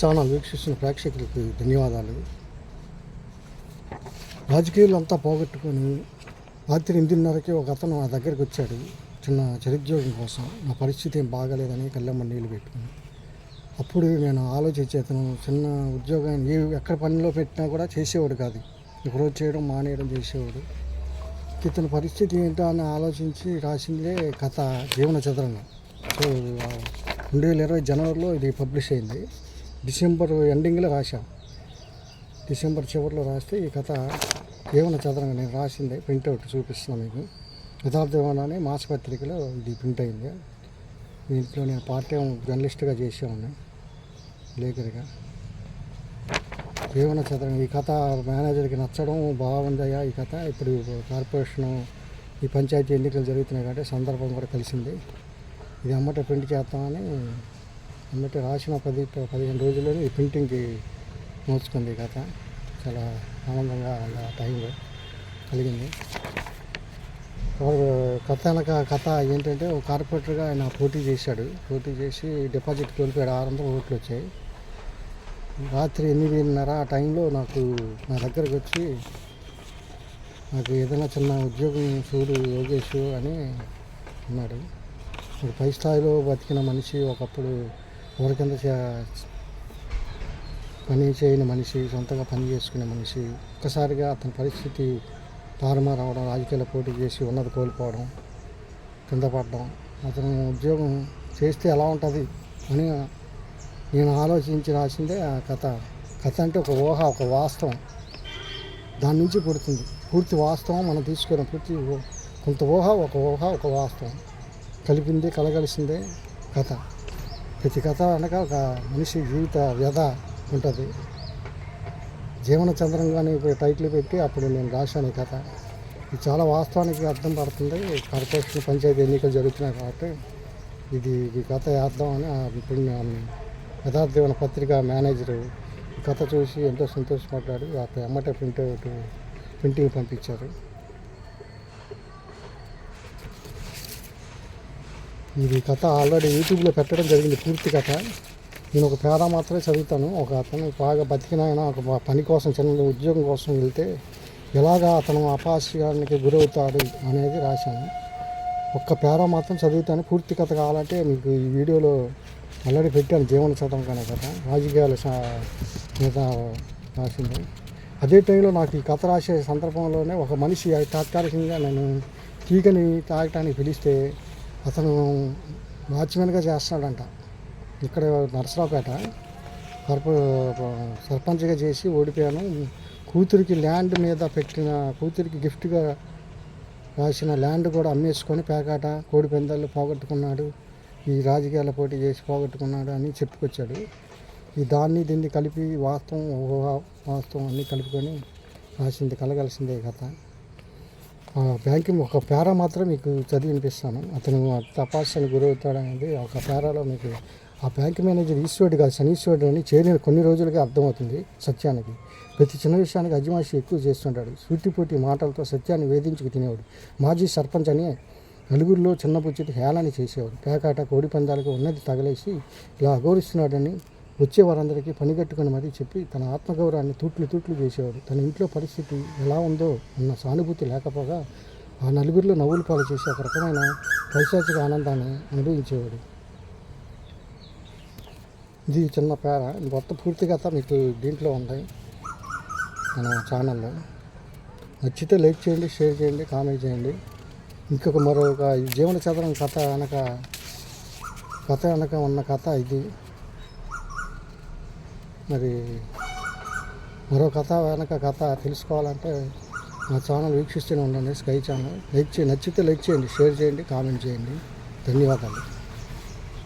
Channel వీక్షిస్తున్న ప్రేక్షకులకి ధన్యవాదాలు. రాజకీయాలు అంతా పోగొట్టుకొని రాత్రి ఎనిమిదిన్నరకి ఒక అతను నా దగ్గరికి వచ్చాడు. చిన్న చిరుద్యోగం కోసం. నా పరిస్థితి ఏం బాగాలేదని కళ్ళమ్మ నీళ్ళు పెట్టుకుని. అప్పుడు నేను ఆలోచించి అతను చిన్న ఉద్యోగాన్ని ఏ ఎక్కడ పనిలో పెట్టినా కూడా చేసేవాడు కాదు. ఒకరోజు చేయడం మానేయడం చేసేవాడు. ఇతని పరిస్థితి ఏంటో అని ఆలోచించి రాసిందే కథ జీవన చదరంగం సో రెండు వేల ఇరవై జనవరిలో ఇది పబ్లిష్ అయింది. డిసెంబర్ ఎండింగ్లో రాశాం. డిసెంబర్ చివరిలో రాస్తే ఈ కథ జీవన చదరంగా నేను రాసిందే ప్రింట్అవుట్ చూపిస్తున్నాను మీకు. యథార్థం అని మాసపత్రికలో ఇది ప్రింట్ అయింది. దీంట్లో నేను పార్ట్ టైం జర్నలిస్ట్గా చేసేవాడిని లేఖరిగా. జీవన చదరంగా ఈ కథ మేనేజర్కి నచ్చడం బాగుందయ్యా ఈ కథ. ఇప్పుడు కార్పొరేషన్ ఈ పంచాయతీ ఎన్నికలు జరుగుతున్నాయి కాబట్టి సందర్భం కూడా కలిసింది ఇది అమ్మట ప్రింట్ చేస్తామని అమ్మట రాసిన పది పదిహేను రోజుల్లోనే ఈ ప్రింటింగ్కి నోచుకుంది ఈ కథ. చాలా ఆనందంగా అలా టైంలో కలిగింది. కథ వెనక కథ ఏంటంటే ఒక కార్పొరేటర్గా ఆయన పోటీ చేశాడు. పోటీ చేసి డిపాజిట్ కోల్పోయాడు. ఆరు వందల ఓట్లు వచ్చాయి. రాత్రి ఎనిమిదిన్నర ఆ టైంలో నాకు నా దగ్గరకు వచ్చి నాకు ఏదైనా చిన్న ఉద్యోగం చూడు యోగేష్ అని అన్నాడు. ఒక పై స్థాయిలో బతికిన మనిషి ఒకప్పుడు ఎవరికింద చే- పని చేయని మనిషి సొంతంగా పని చేసుకునే మనిషి ఒక్కసారిగా అతని పరిస్థితి తారుమారు రాజకీయాల పోటీ చేసి ఉన్నది కోల్పోవడం కింద పడడం అతను ఉద్యోగం చేస్తే ఎలా ఉంటుంది అని నేను ఆలోచించి రాసిందే ఆ కథ. కథ అంటే ఒక ఊహ ఒక వాస్తవం. దాని నుంచి పుడుతుంది. పూర్తి వాస్తవం మనం తీసుకున్న పూర్తి కొంత ఊహ ఒక ఊహ ఒక వాస్తవం. కలిపింది కలగలిసిందే కథ. ప్రతి కథ అనగా ఒక మనిషి జీవిత వ్యధ ఉంటుంది. జీవన చంద్రంగానే టైటిల్ పెట్టి అప్పుడు నేను రాశాను ఈ కథ. ఇది చాలా వాస్తవానికి అర్థం పడుతుంది. కార్పొరేషన్ పంచాయతీ ఎన్నికలు జరుగుతున్నాయి కాబట్టి ఇది ఈ కథ వేద్దాం అని ఇప్పుడు నేను యథార్థమైన పత్రిక మేనేజరు ఈ కథ చూసి ఎంతో సంతోషపడ్డాడు. అతను ఎమ్మటే ప్రింట్ ప్రింటింగ్ పంపించారు. ఇది కథ ఆల్రెడీ యూట్యూబ్లో పెట్టడం జరిగింది పూర్తి కథ. నేను ఒక పేద మాత్రమే చదువుతాను. ఒక అతను బాగా బతికిన ఆయన ఒక పని కోసం చిన్న ఉద్యోగం కోసం వెళ్తే ఎలాగా అతను అపాస్యానికి గురవుతాడు అనేది రాశాను. ఒక్క పేర మాత్రం చదువుతాను. పూర్తి కథ కావాలంటే మీకు ఈ వీడియోలో ఆల్రెడీ పెట్టాను. జీవన చదవం కానీ కథ. రాజకీయాల మీద రాసింది. అదే టైంలో నాకు ఈ కథ రాసే సందర్భంలోనే ఒక మనిషి తాత్కాలికంగా నేను తీగని తాగటానికి పిలిస్తే అతను వాచ్మెన్గా చేస్తున్నాడంట ఇక్కడ నరసరావుపేట సర్ప సర్పంచ్గా చేసి ఓడిపోయాను. కూతురికి ల్యాండ్ మీద పెట్టిన కూతురికి గిఫ్ట్గా రాసిన ల్యాండ్ కూడా అమ్మేసుకొని పేకాట కోడి పందాలు పోగొట్టుకున్నాడు. ఈ రాజకీయాల పోటీ చేసి పోగొట్టుకున్నాడు అని చెప్పుకొచ్చాడు. ఈ దాన్ని దీన్ని కలిపి వాస్తవం వాస్తవం అన్నీ కలుపుకొని రాసింది కలగాల్సిందే కథ. బ్యాంకింగ్ ఒక పేరా మాత్రం మీకు చదివి వినిపిస్తాను అతను తపాస్యానికి గురవుతాడనేది ఒక పేరాలో మీకు ఆ బ్యాంక్ మేనేజర్ ఈశ్వరుడు కాదు శనీశ్వరుడు అని చేరిన కొన్ని రోజులకే అర్థమవుతుంది సత్యానికి. ప్రతి చిన్న విషయానికి అజమాషి ఎక్కువ చేస్తుంటాడు. సూటిపోటి మాటలతో సత్యాన్ని వేధించుకు తినేవాడు. మాజీ సర్పంచ్ అని నలుగురిలో చిన్నపుచ్చిటి హేళన చేసేవాడు. పేకాట కోడి పందాలకు ఉన్నది తగలేసి ఇలా అగౌరవిస్తున్నాడని వచ్చే వారందరికీ పనిగట్టుకుని మరీ చెప్పి తన ఆత్మగౌరవాన్ని తూట్లు తూట్లు చేసేవాడు. తన ఇంట్లో పరిస్థితి ఎలా ఉందో అన్న సానుభూతి లేకపోగా ఆ నలుగురిలో నవ్వులు పాలు చేసి ఒక రకమైన పైశాచిక ఆనందాన్ని అనుభవించేవాడు. ఇది చిన్న పేర. మొత్తం పూర్తి కథ మీకు దీంట్లో ఉంటాయి మన ఛానల్లో. నచ్చితే లైక్ చేయండి షేర్ చేయండి కామెంట్ చేయండి. ఇంకొక మరొక జీవన చదరం కథ వెనక కథ వెనక ఉన్న కథ ఇది. మరి మరో కథ వెనక కథ తెలుసుకోవాలంటే మా ఛానల్ వీక్షిస్తూనే ఉండండి స్కై ఛానల్. లైక్ చేయండి నచ్చితే లైక్ చేయండి షేర్ చేయండి కామెంట్ చేయండి. ధన్యవాదాలు.